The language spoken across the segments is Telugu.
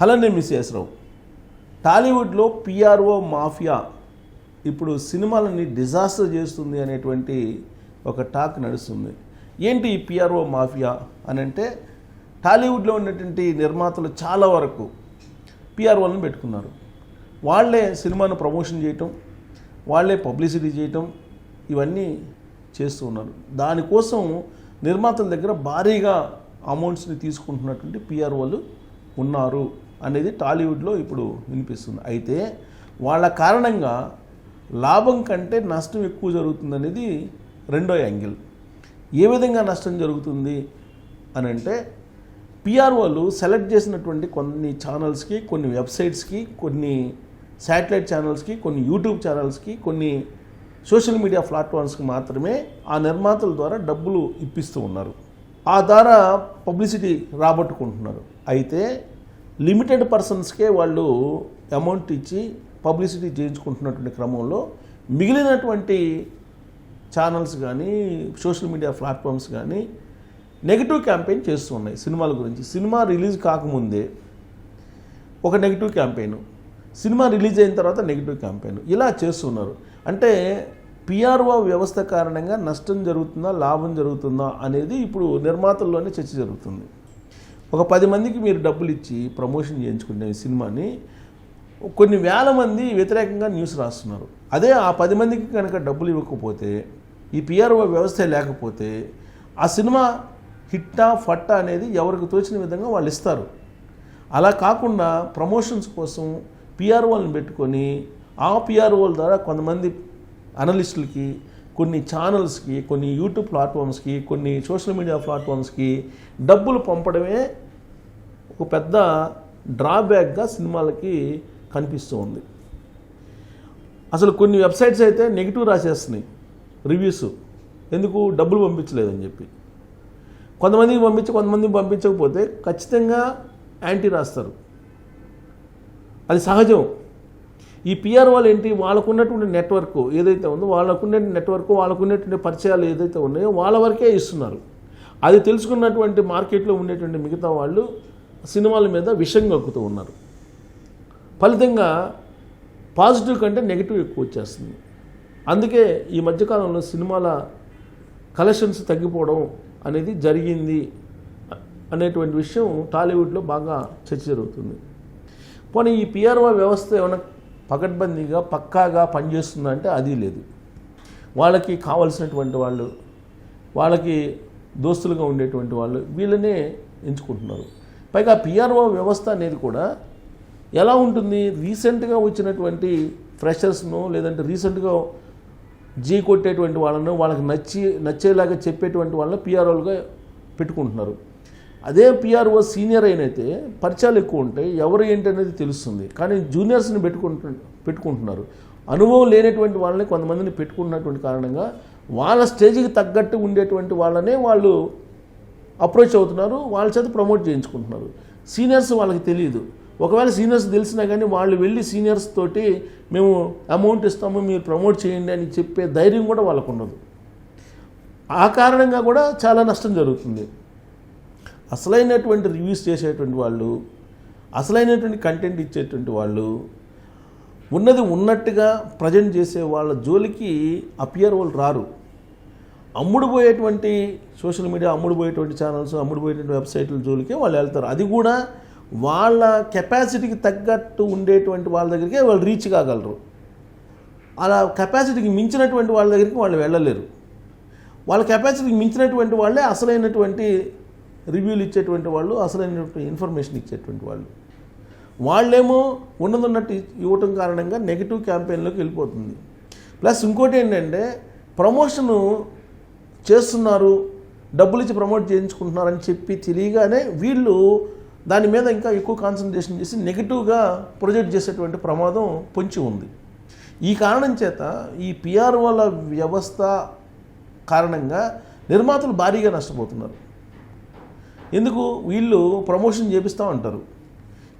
హలో నేను మిస్ చేసరావు టాలీవుడ్లో పిఆర్ఓ మాఫియా ఇప్పుడు సినిమాలని డిజాస్టర్ చేస్తుంది అనేటువంటి ఒక టాక్ నడుస్తుంది. ఏంటి ఈ పిఆర్ఓ మాఫియా అని అంటే టాలీవుడ్లో ఉన్నటువంటి నిర్మాతలు చాలా వరకు పిఆర్ఓలను పెట్టుకున్నారు. వాళ్ళే సినిమాను ప్రమోషన్ చేయటం వాళ్ళే పబ్లిసిటీ చేయటం ఇవన్నీ చేస్తూ ఉన్నారు. దానికోసం నిర్మాతల దగ్గర భారీగా అమౌంట్స్ని తీసుకుంటున్నటువంటి పిఆర్ఓలు ఉన్నారు. అనేది టాలీవుడ్లో ఇప్పుడు వినిపిస్తుంది. అయితే వాళ్ళ కారణంగా లాభం కంటే నష్టం ఎక్కువ జరుగుతుంది అనేది రెండో యాంగిల్. ఏ విధంగా నష్టం జరుగుతుంది అని అంటే పిఆర్ఓలు సెలెక్ట్ చేసినటువంటి కొన్ని ఛానల్స్కి కొన్ని వెబ్సైట్స్కి కొన్ని శాటిలైట్ ఛానల్స్కి కొన్ని యూట్యూబ్ ఛానల్స్కి కొన్ని సోషల్ మీడియా ప్లాట్ఫామ్స్కి మాత్రమే ఆ నిర్మాతల ద్వారా డబ్బులు ఇప్పిస్తూ ఉన్నారు. ఆ ద్వారా పబ్లిసిటీ రాబట్టుకుంటున్నారు. అయితే లిమిటెడ్ పర్సన్స్కే వాళ్ళు అమౌంట్ ఇచ్చి పబ్లిసిటీ చేయించుకుంటున్నటువంటి క్రమంలో మిగిలినటువంటి ఛానల్స్ కానీ సోషల్ మీడియా ప్లాట్ఫామ్స్ కానీ నెగిటివ్ క్యాంపెయిన్ చేస్తున్నాయి సినిమాల గురించి. సినిమా రిలీజ్ కాకముందే ఒక నెగిటివ్ క్యాంపెయిన్ సినిమా రిలీజ్ అయిన తర్వాత నెగిటివ్ క్యాంపెయిన్ ఇలా చేస్తున్నారు. అంటే పిఆర్ఓ వ్యవస్థ కారణంగా నష్టం జరుగుతుందా లాభం జరుగుతుందా అనేది ఇప్పుడు నిర్మాతల్లోనే చర్చ జరుగుతుంది. ఒక పది మందికి మీరు డబ్బులు ఇచ్చి ప్రమోషన్ చేయించుకునే సినిమాని కొన్ని వేల మంది వ్యతిరేకంగా న్యూస్ రాస్తున్నారు. అదే ఆ పది మందికి కనుక డబ్బులు ఇవ్వకపోతే ఈ పిఆర్ఓ వ్యవస్థ లేకపోతే ఆ సినిమా హిట్టా ఫట్టా అనేది ఎవరికి తోచిన విధంగా వాళ్ళు ఇస్తారు. అలా కాకుండా ప్రమోషన్స్ కోసం పిఆర్ఓలను పెట్టుకొని ఆ పిఆర్ఓల ద్వారా కొంతమంది అనలిస్టులకి కొన్ని ఛానల్స్కి కొన్ని యూట్యూబ్ ప్లాట్ఫామ్స్కి కొన్ని సోషల్ మీడియా ప్లాట్ఫామ్స్కి డబ్బులు పంపడమే ఒక పెద్ద డ్రాబ్యాక్గా సినిమాలకి కనిపిస్తూ ఉంది. అసలు కొన్ని వెబ్సైట్స్ అయితే నెగిటివ్ రాసేస్తున్నాయి. రివ్యూస్ ఎందుకు? డబ్బులు పంపించలేదని చెప్పి. కొంతమందికి పంపించి కొంతమందికి పంపించకపోతే ఖచ్చితంగా యాంటీ రాస్తారు. అది సహజం. ఈ పిఆర్ వాళ్ళు ఏంటి? వాళ్ళకున్నటువంటి నెట్వర్క్ ఏదైతే ఉందో వాళ్ళకున్న నెట్వర్క్ వాళ్ళకు ఉండేటువంటి పరిచయాలు ఏదైతే ఉన్నాయో వాళ్ళ వరకే ఇస్తున్నారు. అది తెలుసుకున్నటువంటి మార్కెట్లో ఉండేటువంటి మిగతా వాళ్ళు సినిమాల మీద విషం కక్కుతూ ఉన్నారు. ఫలితంగా పాజిటివ్ కంటే నెగిటివ్ ఎక్కువ వచ్చేస్తుంది. అందుకే ఈ మధ్యకాలంలో సినిమాల కలెక్షన్స్ తగ్గిపోవడం అనేది జరిగింది అనేటువంటి విషయం టాలీవుడ్లో బాగా చర్చ జరుగుతుంది. పోనీ ఈ పిఆర్ఓ వ్యవస్థ ఏమైనా పకడ్బందీగా పక్కాగా పనిచేస్తుందంటే అది లేదు. వాళ్ళకి కావలసినటువంటి వాళ్ళు వాళ్ళకి దోస్తులుగా ఉండేటువంటి వాళ్ళు వీళ్ళనే ఎంచుకుంటున్నారు. పైగా పిఆర్ఓ వ్యవస్థ అనేది కూడా ఎలా ఉంటుంది? రీసెంట్గా వచ్చినటువంటి ఫ్రెషర్స్ను లేదంటే రీసెంట్గా జీ కొట్టేటువంటి వాళ్ళను వాళ్ళకి నచ్చి నచ్చేలాగా చెప్పేటువంటి వాళ్ళని పిఆర్ఓలుగా పెట్టుకుంటున్నారు. అదే పిఆర్ఓ సీనియర్ అయినైతే పరిచయాలు ఎక్కువ ఉంటాయి. ఎవరు ఏంటి అనేది తెలుస్తుంది. కానీ జూనియర్స్ని పెట్టుకుంటు పెట్టుకుంటున్నారు. అనుభవం లేనటువంటి వాళ్ళని కొంతమందిని పెట్టుకున్నటువంటి కారణంగా వాళ్ళ స్టేజ్కి తగ్గట్టు ఉండేటువంటి వాళ్ళనే వాళ్ళు అప్రోచ్ అవుతున్నారు. వాళ్ళ చేత ప్రమోట్ చేయించుకుంటున్నారు. సీనియర్స్ వాళ్ళకి తెలియదు. ఒకవేళ సీనియర్స్ తెలిసినా కానీ వాళ్ళు వెళ్ళి సీనియర్స్ తోటి మేము అమౌంట్ ఇస్తాము మీరు ప్రమోట్ చేయండి అని చెప్పే ధైర్యం కూడా వాళ్ళకు ఉండదు. ఆ కారణంగా కూడా చాలా నష్టం జరుగుతుంది. అసలైనటువంటి రివ్యూస్ చేసేటువంటి వాళ్ళు అసలైనటువంటి కంటెంట్ ఇచ్చేటువంటి వాళ్ళు ఉన్నది ఉన్నట్టుగా ప్రజెంట్ చేసే వాళ్ళ జోలికి అపియర్ వాళ్ళు రారు. అమ్ముడుపోయేటువంటి సోషల్ మీడియా అమ్ముడుపోయేటువంటి ఛానల్స్ అమ్ముడుపోయేటువంటి వెబ్సైట్ల జోలికే వాళ్ళు వెళ్తారు. అది కూడా వాళ్ళ కెపాసిటీకి తగ్గట్టు ఉండేటువంటి వాళ్ళ దగ్గరికే వాళ్ళు రీచ్ కాగలరు. అలా కెపాసిటీకి మించినటువంటి వాళ్ళ దగ్గరికి వాళ్ళు వెళ్ళలేరు. వాళ్ళ కెపాసిటీకి మించినటువంటి వాళ్ళే అసలైనటువంటి రివ్యూలు ఇచ్చేటువంటి వాళ్ళు అసలైనటువంటి ఇన్ఫర్మేషన్ ఇచ్చేటువంటి వాళ్ళు. వాళ్ళేమో ఉన్నదున్నట్టు ఇవ్వటం కారణంగా నెగిటివ్ క్యాంపెయిన్లోకి వెళ్ళిపోతుంది. ప్లస్ ఇంకోటి ఏంటంటే ప్రమోషను చేస్తున్నారు డబ్బులు ఇచ్చి ప్రమోట్ చేయించుకుంటున్నారని చెప్పి తెలియగానే వీళ్ళు దాని మీద ఇంకా ఎక్కువ కాన్సన్ట్రేషన్ చేసి నెగిటివ్గా ప్రొజెక్ట్ చేసేటువంటి ప్రమాదం పొంచి ఉంది. ఈ కారణం చేత ఈ పిఆర్ఓల వ్యవస్థ కారణంగా నిర్మాతలు భారీగా నష్టపోతున్నారు. ఎందుకు? వీళ్ళు ప్రమోషన్ చేపిస్తూ ఉంటారు.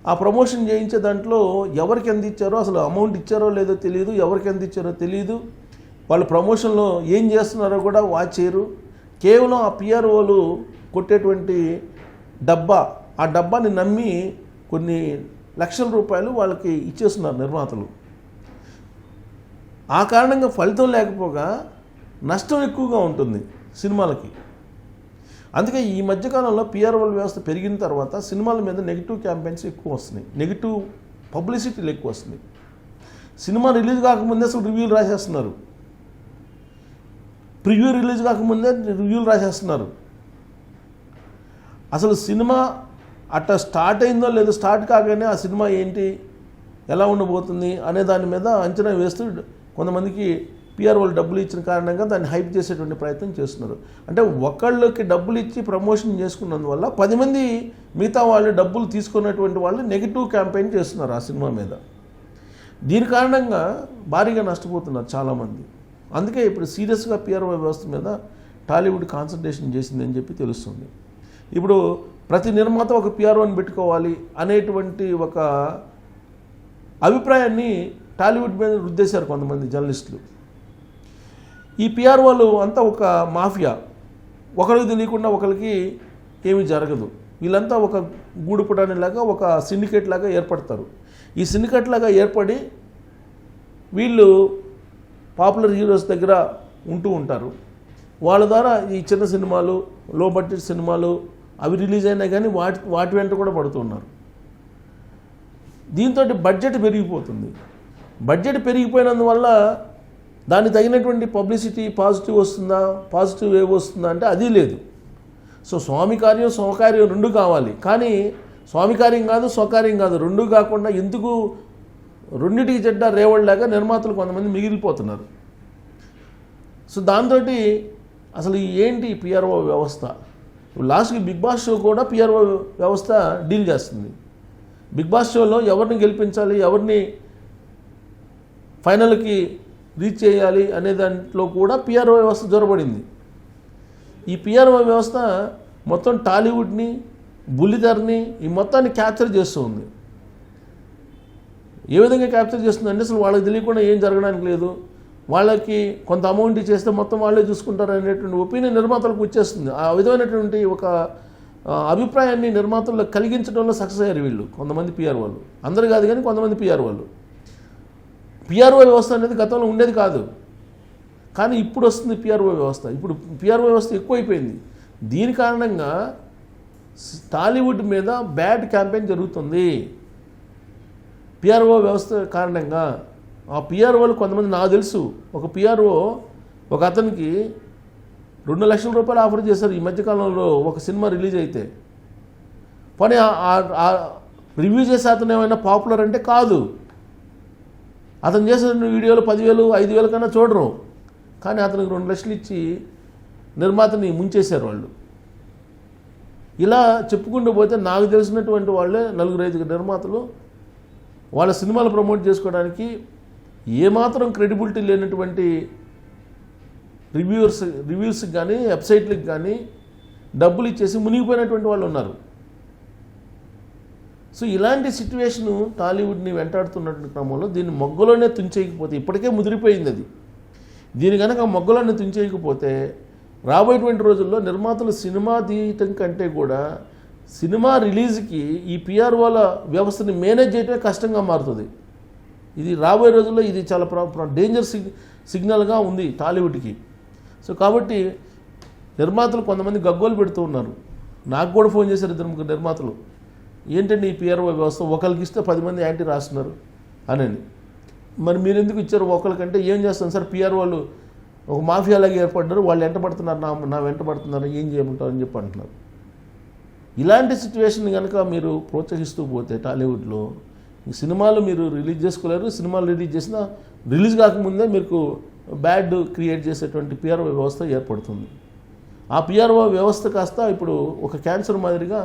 ఆ ప్రమోషన్ చేయించే దాంట్లో ఎవరికి ఎంత ఇచ్చారో అసలు అమౌంట్ ఇచ్చారో లేదో తెలియదు ఎవరికి ఎంత ఇచ్చారో తెలియదు వాళ్ళు ప్రమోషన్లో ఏం చేస్తున్నారో కూడా వాచ్ చేయరు. కేవలం ఆ పిఆర్ఓలు కొట్టేటువంటి డబ్బా ఆ డబ్బాని నమ్మి కొన్ని లక్షల రూపాయలు వాళ్ళకి ఇచ్చేస్తున్నారు నిర్మాతలు. ఆ కారణంగా ఫలితం లేకపోగా నష్టం ఎక్కువగా ఉంటుంది సినిమాలకి. అందుకే ఈ మధ్యకాలంలో పిఆర్ఓల వ్యవస్థ పెరిగిన తర్వాత సినిమాల మీద నెగిటివ్ క్యాంపెయిన్స్ ఎక్కువ వస్తున్నాయి. నెగిటివ్ పబ్లిసిటీలు ఎక్కువ వస్తున్నాయి. సినిమా రిలీజ్ కాకముందే అసలు రివ్యూలు రాసేస్తున్నారు. ప్రివ్యూ రిలీజ్ కాకముందే రివ్యూలు రాసేస్తున్నారు. అసలు సినిమా అట్లా స్టార్ట్ అయిందో లేదో స్టార్ట్ కాగానే ఆ సినిమా ఏంటి ఎలా ఉండబోతుంది అనే దాని మీద అంచనా వేస్తూ కొంతమందికి పిఆర్ వాళ్ళు డబ్బులు ఇచ్చిన కారణంగా దాన్ని హైప్ చేసేటువంటి ప్రయత్నం చేస్తున్నారు. అంటే ఒకళ్ళకి డబ్బులు ఇచ్చి ప్రమోషన్ చేసుకున్నందువల్ల పది మంది మిగతా వాళ్ళు డబ్బులు తీసుకున్నటువంటి వాళ్ళు నెగిటివ్ క్యాంపెయిన్ చేస్తున్నారు ఆ సినిమా మీద. దీని కారణంగా భారీగా నష్టపోతున్నారు చాలామంది. అందుకే ఇప్పుడు సీరియస్గా పిఆర్ఓ వ్యవస్థ మీద టాలీవుడ్ కాన్సన్ట్రేషన్ చేసిందని చెప్పి తెలుస్తుంది. ఇప్పుడు ప్రతి నిర్మాత ఒక పిఆర్ఓని పెట్టుకోవాలి అనేటువంటి ఒక అభిప్రాయాన్ని టాలీవుడ్ మీద రుద్దేశారు కొంతమంది జర్నలిస్టులు. ఈ పిఆర్ వాళ్ళు అంతా ఒక మాఫియా. ఒకరికి తెలియకుండా ఒకరికి ఏమీ జరగదు. వీళ్ళంతా ఒక గూడుపుటాని లాగా ఒక సిండికేట్ లాగా ఏర్పడతారు. ఈ సిండికేట్ లాగా ఏర్పడి వీళ్ళు పాపులర్ హీరోస్ దగ్గర ఉంటూ ఉంటారు. వాళ్ళ ద్వారా ఈ చిన్న సినిమాలు లో బడ్జెట్ సినిమాలు అవి రిలీజ్ అయినా కానీ వాటి వాటి వెంట కూడా పడుతున్నారు దీంతో బడ్జెట్ పెరిగిపోతుంది. బడ్జెట్ పెరిగిపోయినందువల్ల దానికి తగినటువంటి పబ్లిసిటీ పాజిటివ్ వస్తుందా పాజిటివ్ వేవ్ వస్తుందా అంటే అది లేదు. సో స్వామి కార్యం స్వకార్యం రెండు కావాలి. కానీ స్వామి కార్యం కాదు స్వకార్యం కాదు రెండు కాకుండా ఎందుకు రెండింటికి చెడ్డ రేవళ్ళలాగా నిర్మాతలు కొంతమంది మిగిలిపోతున్నారు. సో దాంతో అసలు ఏంటి పిఆర్ఓ వ్యవస్థ? లాస్ట్కి బిగ్ బాస్ షో కూడా పిఆర్ఓ వ్యవస్థ డీల్ చేస్తుంది. బిగ్ బాస్ షోలో ఎవరిని గెలిపించాలి ఎవరిని ఫైనల్కి రీచ్ చేయాలి అనే దాంట్లో కూడా పిఆర్ఓ వ్యవస్థ జొరబడింది ఈ పిఆర్ఓ వ్యవస్థ మొత్తం టాలీవుడ్ని బుల్లిధర్ని ఈ మొత్తాన్ని క్యాప్చర్ చేస్తూ ఉంది. ఏ విధంగా క్యాప్చర్ చేస్తుందంటే అసలు వాళ్ళకి తెలియకుండా ఏం జరగడానికి లేదు. వాళ్ళకి కొంత అమౌంట్ ఇచ్చేస్తే మొత్తం వాళ్ళే చూసుకుంటారు అనేటువంటి ఒపీనియన్ నిర్మాతలకు వచ్చేస్తుంది. ఆ విధమైనటువంటి ఒక అభిప్రాయాన్ని నిర్మాతల్లో కలిగించడంలో సక్సెస్ అయ్యారు వీళ్ళు కొంతమంది పిఆర్ వాళ్ళు అందరు కాదు కానీ కొంతమంది పిఆర్ వాళ్ళు పిఆర్ఓ వ్యవస్థ అనేది గతంలో ఉండేది కాదు. కానీ ఇప్పుడు వస్తుంది పిఆర్ఓ వ్యవస్థ. ఇప్పుడు పిఆర్ఓ వ్యవస్థ ఎక్కువైపోయింది. దీని కారణంగా టాలీవుడ్ మీద బ్యాడ్ క్యాంపెయిన్ జరుగుతుంది. పిఆర్ఓ వ్యవస్థ కారణంగా ఆ పిఆర్ఓలు కొంతమంది నాకు తెలుసు. ఒక పిఆర్ఓ ఒక అతనికి రెండు లక్షల రూపాయలు ఆఫర్ చేశారు ఈ మధ్యకాలంలో ఒక సినిమా రిలీజ్ అయితే. పని రివ్యూ చేసే అతను ఏమైనా పాపులర్ అంటే కాదు. అతను చేసిన వీడియోలు పదివేలు ఐదు వేల కన్నా చూడరు. కానీ అతనికి రెండు లక్షలు ఇచ్చి నిర్మాతని ముంచేశారు వాళ్ళు. ఇలా చెప్పుకుంటూ పోతే నాకు తెలిసినటువంటి వాళ్ళే నలుగురు ఐదుగురు నిర్మాతలు. వాళ్ళ సినిమాలు ప్రమోట్ చేసుకోవడానికి ఏమాత్రం క్రెడిబిలిటీ లేనటువంటి రివ్యూర్స్ రివ్యూస్కి కానీ వెబ్సైట్లకు కానీ డబ్బులు ఇచ్చేసి మునిగిపోయినటువంటి వాళ్ళు ఉన్నారు. సో ఇలాంటి సిచ్యువేషను టాలీవుడ్ని వెంటాడుతున్నటువంటి క్రమంలో దీన్ని మొగ్గలోనే తుంచేయకపోతే ఇప్పటికే ముదిరిపోయింది అది. దీని కనుక మొగ్గలోనే తుంచేయకపోతే రాబోయేటువంటి రోజుల్లో నిర్మాతలు సినిమా తీయటం కంటే కూడా సినిమా రిలీజ్కి ఈ పిఆర్ఓల వ్యవస్థని మేనేజ్ చేయటమే కష్టంగా మారుతుంది. ఇది రాబోయే రోజుల్లో ఇది చాలా డేంజర్ సిగ్ సిగ్నల్గా ఉంది టాలీవుడ్కి. సో కాబట్టి నిర్మాతలు కొంతమంది గగ్గోలు పెడుతూ ఉన్నారు. నాకు కూడా ఫోన్ చేశారు ఇద్దరు ముగ్గురు నిర్మాతలు. ఏంటండి ఈ పిఆర్ఓ వ్యవస్థ? ఒకరికి ఇస్తే పది మంది యాంటీ రాస్తున్నారు అని మరి మీరు ఎందుకు ఇచ్చారు ఒకరికంటే ఏం చేస్తాం సార్ పిఆర్ఓలు వాళ్ళు ఒక మాఫియాలాగా ఏర్పడ్డారు. వాళ్ళు వెంట పడుతున్నారు. నా నా వెంట పడుతున్నారు. ఏం చేయమంటారు అని చెప్పి అంటున్నారు. ఇలాంటి సిచ్యువేషన్ కనుక మీరు ప్రోత్సహిస్తూ పోతే టాలీవుడ్లో సినిమాలు మీరు రిలీజ్ చేసుకోలేరు. సినిమాలు రిలీజ్ చేసినా రిలీజ్ కాకముందే మీకు బ్యాడ్ క్రియేట్ చేసేటువంటి పిఆర్ఓ వ్యవస్థ ఏర్పడుతుంది. ఆ పిఆర్ఓ వ్యవస్థ కాస్త ఇప్పుడు ఒక క్యాన్సర్ మాదిరిగా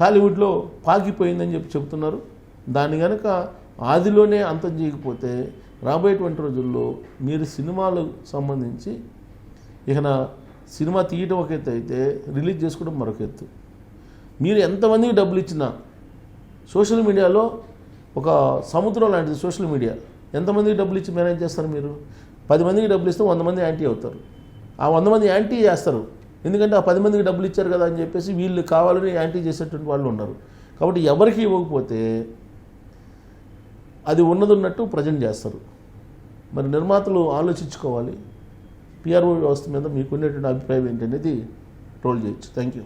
టాలీవుడ్లో పాకిపోయిందని చెప్పి చెబుతున్నారు. దాన్ని కనుక ఆదిలోనే అంతం చేయకపోతే రాబోయేటువంటి రోజుల్లో మీరు సినిమాలకు సంబంధించి ఇక నా సినిమా తీయటం ఒక ఎత్తు అయితే రిలీజ్ చేసుకోవడం మరొక ఎత్తు. మీరు ఎంతమందికి డబ్బులు ఇచ్చినా సోషల్ మీడియాలో ఒక సముద్రం లాంటిది సోషల్ మీడియా. ఎంతమందికి డబ్బులు ఇచ్చి మేనేజ్ చేస్తారు మీరు? పది మందికి డబ్బులు ఇస్తే వంద మంది యాంటీ అవుతారు. ఆ వంద మంది యాంటీ చేస్తారు. ఎందుకంటే ఆ పది మందికి డబ్బులు ఇచ్చారు కదా అని చెప్పేసి వీళ్ళు కావాలని యాంటీ చేసేటువంటి వాళ్ళు ఉన్నారు కాబట్టి ఎవరికి ఇవ్వకపోతే అది ఉన్నది ఉన్నట్టు ప్రజెంట్ చేస్తారు. మరి నిర్మాతలు ఆలోచించుకోవాలి. పిఆర్ఓ వ్యవస్థ మీద మీకు ఉండేటువంటి అభిప్రాయం ఏంటనేది ట్రోల్ చేయొచ్చు. Thank you